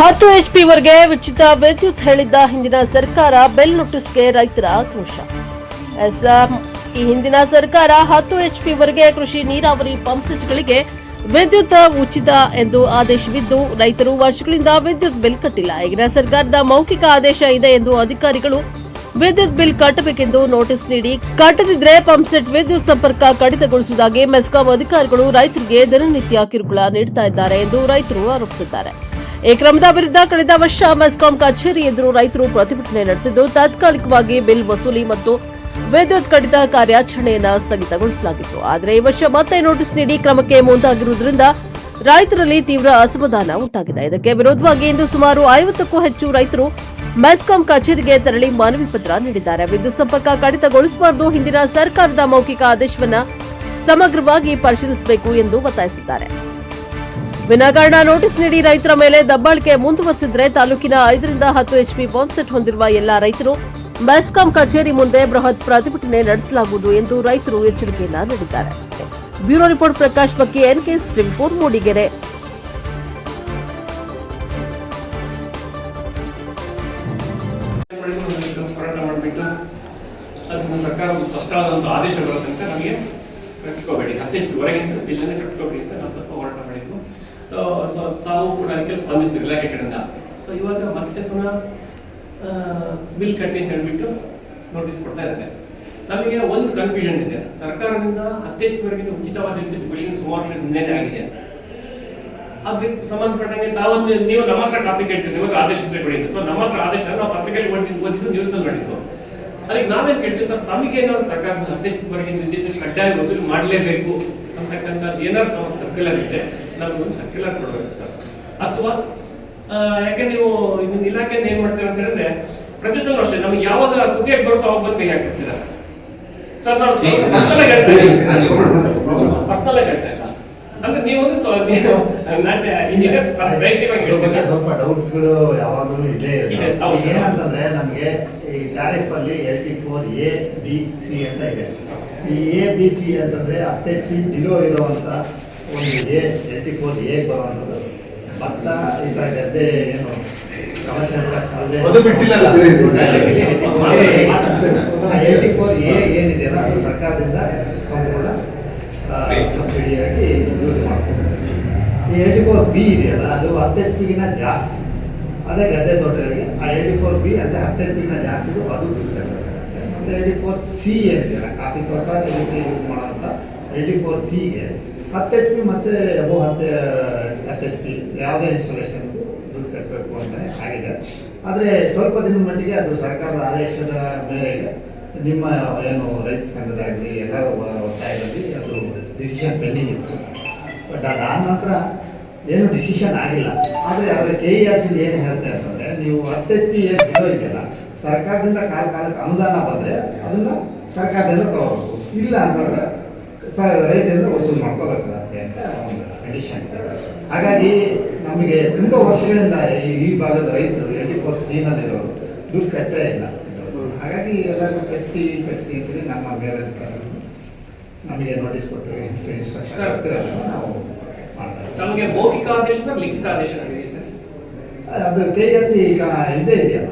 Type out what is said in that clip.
ಹತ್ತು ಎಚ್ಪಿ ವರೆಗೆ ಉಚಿತ ವಿದ್ಯುತ್ ಹೇಳಿದ್ದ ಹಿಂದಿನ ಸರ್ಕಾರ ಬೆಲ್ ನೋಟಿಸ್ಗೆ ರೈತರ ಆಕ್ರೋಶ. ಎಸ್ ಈ ಹಿಂದಿನ ಸರ್ಕಾರ ಹತ್ತು ಎಚ್ಪಿ ವರೆಗೆ ಕೃಷಿ ನೀರಾವರಿ ಪಂಪ್ಸೆಟ್ಗಳಿಗೆ ವಿದ್ಯುತ್ ಉಚಿತ ಎಂದು ಆದೇಶವಿದ್ದು, ರೈತರು ವರ್ಷಗಳಿಂದ ವಿದ್ಯುತ್ ಬಿಲ್ ಕಟ್ಟಿಲ್ಲ. ಈಗಿನ ಸರ್ಕಾರದ ಮೌಖಿಕ ಆದೇಶ ಇದೆ ಎಂದು ಅಧಿಕಾರಿಗಳು ವಿದ್ಯುತ್ ಬಿಲ್ ಕಟ್ಟಬೇಕೆಂದು ನೋಟಿಸ್ ನೀಡಿ, ಕಟ್ಟದಿದ್ರೆ ಪಂಪ್ಸೆಟ್ ವಿದ್ಯುತ್ ಸಂಪರ್ಕ ಕಡಿತಗೊಳಿಸುವುದಾಗಿ ಮೆಸ್ಕಾಂ ಅಧಿಕಾರಿಗಳು ರೈತರಿಗೆ ದಿನನಿತ್ಯ ಕಿರುಕುಳ ನೀಡುತ್ತಾ ಇದ್ದಾರೆ ಎಂದು ರೈತರು ಆರೋಪಿಸಿದ್ದಾರೆ. ಈ ಕ್ರಮದ ವಿರುದ್ಧ ಕಳೆದ ವರ್ಷ ಮೆಸ್ಕಾಂ ಕಚೇರಿ ಎದುರು ರೈತರು ಪ್ರತಿಭಟನೆ ನಡೆಸಿದ್ದು, ತಾತ್ಕಾಲಿಕವಾಗಿ ಬಿಲ್ ವಸೂಲಿ ಮತ್ತು ವಿದ್ಯುತ್ ಕಡಿತ ಕಾರ್ಯಾಚರಣೆಯನ್ನು ಸ್ಥಗಿತಗೊಳಿಸಲಾಗಿತ್ತು. ಆದರೆ ಈ ವರ್ಷ ಮತ್ತೆ ನೋಟಿಸ್ ನೀಡಿ ಕ್ರಮಕ್ಕೆ ಮುಂದಾಗಿರುವುದರಿಂದ ರೈತರಲ್ಲಿ ತೀವ್ರ ಅಸಮಾಧಾನ ಉಂಟಾಗಿದೆ. ಇದಕ್ಕೆ ವಿರೋಧವಾಗಿ ಇಂದು ಸುಮಾರು ಐವತ್ತಕ್ಕೂ ಹೆಚ್ಚು ರೈತರು ಮೆಸ್ಕಾಂ ಕಚೇರಿಗೆ ತೆರಳಿ ಮನವಿ ಪತ್ರ ನೀಡಿದ್ದಾರೆ. ವಿದ್ಯುತ್ ಸಂಪರ್ಕ ಕಡಿತಗೊಳಿಸಬಾರದು, ಹಿಂದಿನ ಸರ್ಕಾರದ ಮೌಖಿಕ ಆದೇಶವನ್ನ ಸಮಗ್ರವಾಗಿ ಪರಿಶೀಲಿಸಬೇಕು ಎಂದು ಒತ್ತಾಯಿಸಿದ್ದಾರೆ. ವಿನಾಕಾರಣ ನೋಟಿಸ್ ನೀಡಿ ರೈತರ ಮೇಲೆ ದಬ್ಬಾಳಿಕೆ ಮುಂದುವರೆಸಿದ್ರೆ ತಾಲೂಕಿನ ಐದರಿಂದ ಹತ್ತು ಎಚ್ಪಿ ಪಂಪ್ಸೆಟ್ ಹೊಂದಿರುವ ಎಲ್ಲಾ ರೈತರು ಮೆಸ್ಕಾಂ ಕಚೇರಿ ಮುಂದೆ ಬೃಹತ್ ಪ್ರತಿಭಟನೆ ನಡೆಸಲಾಗುವುದು ಎಂದು ರೈತರು ಎಚ್ಚರಿಕೆಯನ್ನ ನೀಡಿದ್ದಾರೆ. ಬ್ಯೂರೋ ರಿಪೋರ್ಟ್ ಪ್ರಕಾಶ್ ಬಗ್ಗೆ ಎನ್ಕೆ ರಿಪೋರ್ಟ್ ಮೂಡಿಗೆರೆ. ಸರ್ಕಾರ ಸ್ಪಷ್ಟವಾದಂಥ ಆದೇಶ ಬರುತ್ತಂತೆ ನಮಗೆ ಕಟ್ಸ್ಕೋಬೇಡಿ ಹತ್ತೆ ಹೊರಗಿಂತ ಬಿಲ್ಲನ್ನು ಕಟ್ಸ್ಕೋಬೇಡಿ ಅಂತ ನಾವು ಸ್ವಲ್ಪ ಹೋರಾಟ ಮಾಡಿದ್ವು. ಸೊ ತಾವು ಕೂಡ ಅದಕ್ಕೆ ಸ್ಪಂದಿಸಿದ್ರು ಇಲಾಖೆ ಕಡೆಯಿಂದ. ಸೊ ಇವಾಗ ಮತ್ತೆ ಪುನಃ ಬಿಲ್ ಕಟ್ಟಿ ಅಂತ ಹೇಳ್ಬಿಟ್ಟು ನೋಟಿಸ್ ಕೊಡ್ತಾ ಇದ್ದಾರೆ. ನಮಗೆ ಒಂದು ಕನ್ಫ್ಯೂಷನ್ ಇದೆ. ಸರ್ಕಾರದಿಂದ ಅತ್ಯಂತವರೆಗಿಂತ ಉಚಿತವಾದ ಕ್ವಶನ್ ಸುಮಾರು ವರ್ಷದ ಆಗಿದೆ. ಅದಕ್ಕೆ ಸಂಬಂಧಪಟ್ಟಂಗೆ ತಾವೊಂದು, ನೀವು ನಮ್ಮ ಹತ್ರ ಟಾಪಿಕ್ ಕೇಳ್ತೀರಿ ಇವತ್ತು ಆದೇಶ ಕೊಡಿ ಸೊ ನಮ್ಮ ಹತ್ರ ಆದೇಶ ನಾವು ಪತ್ರಿಕೆಯಲ್ಲಿ ಓದಿದ್ದು ನ್ಯೂಸಲ್ಲಿ ಮಾಡಿದ್ದು. ಅದಕ್ಕೆ ನಾವೇನು ಕೇಳ್ತೀವಿ ಸರ್ ತಮಗೆ ಏನಾದ್ರು ಸರ್ಕಾರದ ಹದಿನೈದವರೆಗೆ ವಿದ್ಯುತ್ ಕಡ್ಡಾಯ ವಸೂಲಿ ಮಾಡಲೇಬೇಕು ಅಂತಕ್ಕಂಥದ್ದು ಏನಾದ್ರು ನಮ್ಮ ಸರ್ಕ್ಯುಲರ್ ಇದೆ ನಮಗೊಂದು ಸರ್ಕ್ಯುಲರ್ ಕೊಡಬೇಕು ಸರ್ ಅಥವಾ ಯಾಕೆ ನೀವು ಇನ್ನೊಂದು ಇಲಾಖೆಯಿಂದ ಏನು ಮಾಡ್ತೀವಿ ಅಂತ ಹೇಳಿದ್ರೆ ಪ್ರತಿ ಸಲ ಅಷ್ಟೇ ನಮ್ಗೆ ಯಾವಾಗ ಕುತ್ತಿಗೆ ಬರುತ್ತೋ ಅವಾಗ ಬಂದು ಕೈ ಹಾಕಿರ್ತೀರ ಸರ್ ನಾವು ಅಂದ್ರೆ ನೀವು ಬಗ್ಗೆ ಸ್ವಲ್ಪ ಡೌಟ್ಸ್ಗಳು ಯಾವಾಗಲೂ ಇದೇ ಏನಂತಂದ್ರೆ ನಮಗೆ ಈ ಟ್ಯಾರಿಫ್ ಅಲ್ಲಿ T four A B C ಅಂತ ಇದೆ. ಈ ಎ ಬಿ ಸಿ ಅಂತಂದ್ರೆ ಹತ್ತೈದು ಫೀಟ್ ಬಿಲೋ ಇರುವಂತ ಒಂದು ಎ ಟಿ ಫೋರ್ ಎ ಬರುವಂಥದ್ದು ಭತ್ತ ಈ ಥರ ಗದ್ದೆ ಏನು ಏನಿದೆಯಲ್ಲ ಅದು ಸರ್ಕಾರದಿಂದ ಸಂಪೂರ್ಣ ಸಬ್ಸಿಡಿಯಾಗಿ ಯೂಸ್ ಮಾಡ್ತೀವಿ. ಈ ಏಯ್ಟಿ ಫೋರ್ ಬಿ ಇದೆಯಲ್ಲ ಅದು ಹತ್ತು ಎಚ್ ಪಿಗಿನ ಜಾಸ್ತಿ. ಅದೇ ಗದ್ದೆ ತೋಟಗಳಿಗೆ ಆ ಏಯ್ಟಿ ಫೋರ್ ಬಿ ಅಂದರೆ ಎಚ್ ಪಿಗಿನ ಜಾಸ್ತಿ ಅದು ಕಟ್ಟಬೇಕಾಗುತ್ತೆ ಮತ್ತು ಏಯ್ಟಿ ಫೋರ್ ಸಿ ಏನಿದೆಯಲ್ಲ ಕಾಫಿ ತೋಟ ಇದಕ್ಕೆ ಯೂಸ್ ಮಾಡೋಂಥ ಏಯ್ಟಿ ಫೋರ್ ಸಿಗೆ ಹತ್ತು ಎಚ್ ಪಿ ಮತ್ತು ಅಬೋ ಹತ್ತು ಹತ್ತು ಎಚ್ ಪಿ ಯಾವುದೇ ಇನ್ಸ್ಟಾಲೇಷನ್ ದುಡ್ಡು ಕಟ್ಟಬೇಕು ಅಂತಲೇ ಆಗಿದೆ. ಆದರೆ ಸ್ವಲ್ಪ ದಿನದ ಮಟ್ಟಿಗೆ ಅದು ಸರ್ಕಾರದ ಆದೇಶದ ಮೇರೆಗೆ ನಿಮ್ಮ ಏನು ರೈತ ಸಂಘದಾಗಲಿ ಎಲ್ಲರ ಒತ್ತಾಯದಲ್ಲಿ ಅದು ಡಿಸಿಷನ್ ಪೆಂಡಿಂಗ್ ಇತ್ತು. ಬಟ್ ಅದಾದ ನಂತರ ಏನು ಡಿಸಿಷನ್ ಆಗಿಲ್ಲ. ಆದರೆ ಅದರ ಕೆ ಇ ಆರ್ ಸಿ ಏನು ಹೇಳ್ತಾ ಇರ್ತಂದ್ರೆ ನೀವು ಹತ್ತೆತ್ತಿ ಏನು ಇದೆಯಲ್ಲ, ಸರ್ಕಾರದಿಂದ ಕಾಲ ಕಾಲಕ್ಕೆ ಅನುದಾನ ಬಂದರೆ ಅದನ್ನು ಸರ್ಕಾರದಿಂದ ತಗೋಬೇಕು. ಇಲ್ಲ ಅಂತಂದ್ರೆ ಸ ರೈತರಿಂದ ವಸೂಲು ಮಾಡ್ಕೋಬೇಕಾಗತ್ತೆ ಅಂತ ಒಂದು ಕಂಡೀಷನ್ ಹಾಗಾಗಿ ನಮಗೆ ತುಂಬ ವರ್ಷಗಳಿಂದ ಈ ಭಾಗದ ರೈತರು ಏಯ್ಟಿ ಫೋರ್ ಸ್ಟೀನಲ್ಲಿರೋರು ದುಡ್ಡು ಕಟ್ಟೇ ಇಲ್ಲ. ಹಾಗಾಗಿ ಎಲ್ಲರೂ ಕಟ್ಟಿ ಕಟ್ಟಿಸಿ ನಮ್ಮ ಬೇರೆ ನಮಗೆ ನೋಟಿಸ್ ಕೊಟ್ಟರೆ ಇನ್ಸ್ಟ್ರಕ್ಷನ್ ಸರ್. ನಾವು ಮಾಡ್ತಾ ನಮಗೆ ಮೌಖಿಕ ಆದೇಶ ಲಿಖಿತ ಆದೇಶ ನಡೆಯಿದೆ ಸರ್. ಅದು ಕೆ ಎಸ್ ಸಿ ಈಗ ಇದೇ ಇದೆಯಲ್ಲ?